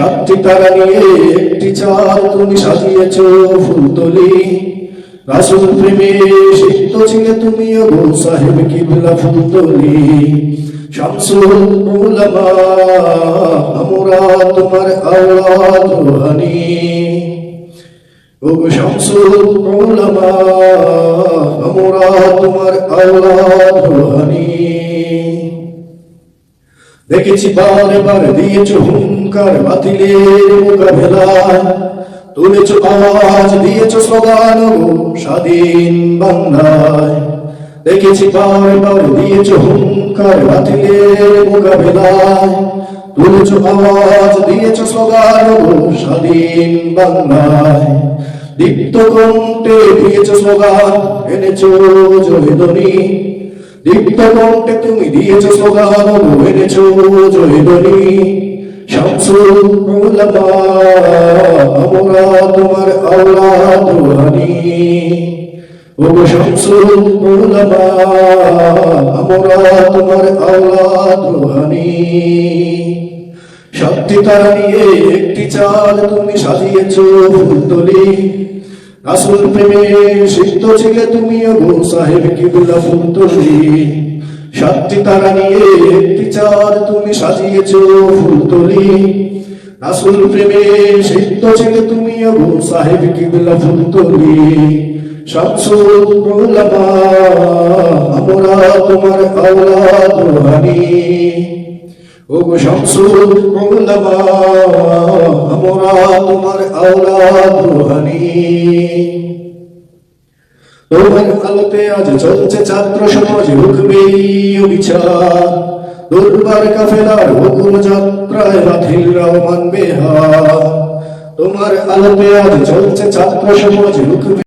সাতটি তারা নিয়ে একটি চাল তুমি সাজিয়েছ ফুলতলি রাসুল প্রেমে সিদ্ধ ছিলে তুমি আবু সাহেব কিবলা ফুলতলি শামসুল উলামা, আমরা তোমার আওলাদ রুহানি। ও শামসুল উলামা, আমরা তোমার আওলাদ রুহানি। দেখেছি বারে বারে দিয়েছ হুঙ্কার বাতিলের মোকাবেলায় তুলেছ আওয়াজ, দিয়েছ গো স্বাধীন বাংলায়। দেখেছি বারে বারে দিয়েছ হুঙ্কার বাতিলের মোকাবেলায়। তুলেছ আওয়াজ, দিয়েছ গো স্বাধীন বাংলায়। দীপ্ত কণ্ঠে দিয়েছ স্লোগান, এনেছ জয়ধ্বনি দীপ্ত কণ্ঠে তুমি দিয়েছ স্লোগান এনেছ জয়ধ্বনি শামসুল উলামা আমরা তোমার আওলাদ রুহানি ও শামসুল উলামা তোমার আওলাদ রুহানি তারা নিয়ে একটি চাল তুমি সাজিয়েছ ফুলতলি। রাসুল প্রেমে সিদ্ধ ছিলে তুমি আবু সাহেব কিবলা ফুলতলি। শক্তি তারা নিয়ে একটি চাল তুমি সাজিয়েছ ফুলতলি। রাসুল প্রেমে সিদ্ধ ছিলে তুমি আবু সাহেব কিবলা ফুলতলি। শামসুল আমরা রুহানি ওগো শামসুল উলামা, আমরা তোমার আওলাদ রুহানি তোমার আলোতে আজ চলছে ছাত্র সমাজ হুকমি বিচার দুর্বার কাফেলার হুকুম যাত্রায় হুকমি